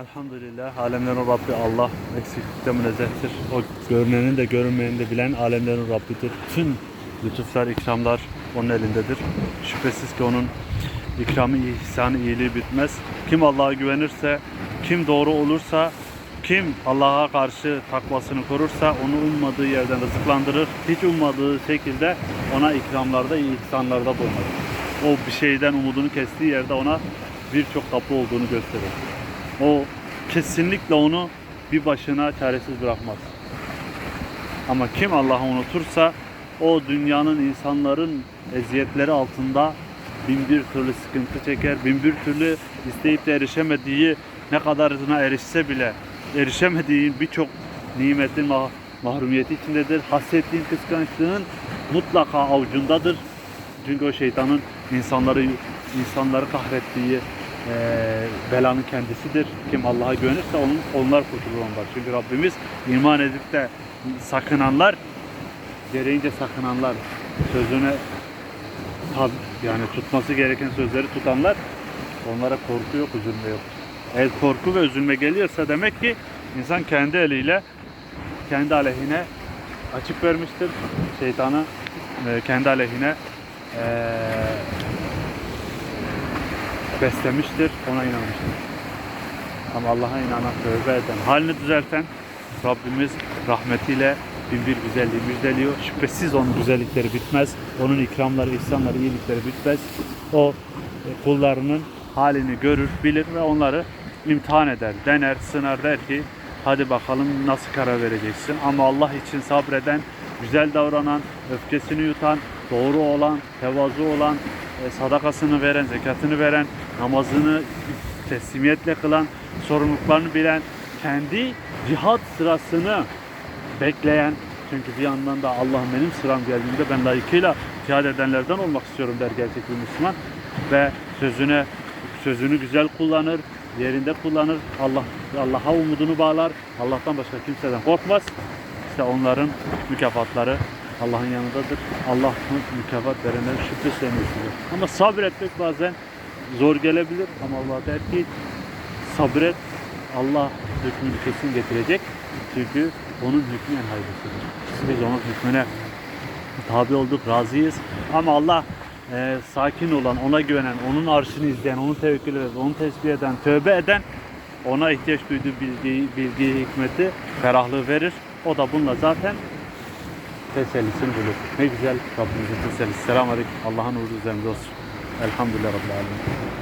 Elhamdülillah alemlerin Rabbi Allah eksiklikten münezzehtir. O görünenin de görünmeyeni de bilen alemlerin Rabbidir. Tüm lütuflar, ikramlar onun elindedir. Şüphesiz ki onun ikramı, ihsanı, iyiliği bitmez. Kim Allah'a güvenirse, kim doğru olursa, kim Allah'a karşı takvasını korursa onu ummadığı yerden rızıklandırır. Hiç ummadığı şekilde ona ikramlarda, ihsanlarda bulunur. O bir şeyden umudunu kestiği yerde ona birçok kapı olduğunu gösterir. O kesinlikle onu bir başına çaresiz bırakmaz. Ama kim Allah'ı unutursa o dünyanın insanların eziyetleri altında bin bir türlü sıkıntı çeker, bin bir türlü isteyip de erişemediği ne kadarına erişse bile erişemediğin birçok nimetin mah- mahrumiyeti içindedir. Hasretliğin, kıskançlığın mutlaka avucundadır. Çünkü o şeytanın insanları insanları kahrettiği belanın kendisidir. Kim Allah'a güvenirse onun, onlar kurtulur onlar. Çünkü Rabbimiz iman edip de sakınanlar, gereğince sakınanlar, sözüne yani tutması gereken sözleri tutanlar onlara korku yok, üzülme yok. Eğer korku ve üzülme geliyorsa demek ki insan kendi eliyle kendi aleyhine açık vermiştir. Şeytanı e, kendi aleyhine e, beslemiştir, ona inanmıştır. Ama Allah'a inanan, tövbe eden, halini düzelten Rabbimiz rahmetiyle bin bir güzelliği müjdeliyor. Şüphesiz onun güzellikleri bitmez. Onun ikramları, ihsanları, iyilikleri bitmez. O e, kullarının halini görür, bilir ve onları imtihan eder, dener, sınar der ki hadi bakalım nasıl karar vereceksin. Ama Allah için sabreden, güzel davranan, öfkesini yutan, doğru olan, tevazu olan, sadakasını veren, zekatını veren, namazını teslimiyetle kılan, sorumluluklarını bilen, kendi cihat sırasını bekleyen, çünkü bir yandan da Allah'ım benim sıram geldiğinde ben layıkıyla cihad edenlerden olmak istiyorum der gerçek bir Müslüman. Ve sözüne sözünü güzel kullanır, yerinde kullanır, Allah Allah'a umudunu bağlar, Allah'tan başka kimseden korkmaz. İşte onların mükafatları Allah'ın yanındadır. Allah mükafat verenler şüphesiz emrisidir. Ama sabretmek bazen zor gelebilir ama Allah der ki sabret Allah hükmünü kesin getirecek. Çünkü onun hükmü en hayırlısıdır. Biz onun hükmüne tabi olduk, razıyız. Ama Allah e, sakin olan, ona güvenen, onun arşını izleyen, onu tevekkül eden, onu tesbih eden, tövbe eden, ona ihtiyaç duyduğu bilgiyi, bilgiyi, hikmeti, ferahlığı verir. O da bununla zaten tesellisini bulur. Ne güzel Rabbimizin tesellisi. Aleyküm. Allah'ın uğurlu üzerinde olsun. Elhamdülillah Rabbil Alemin.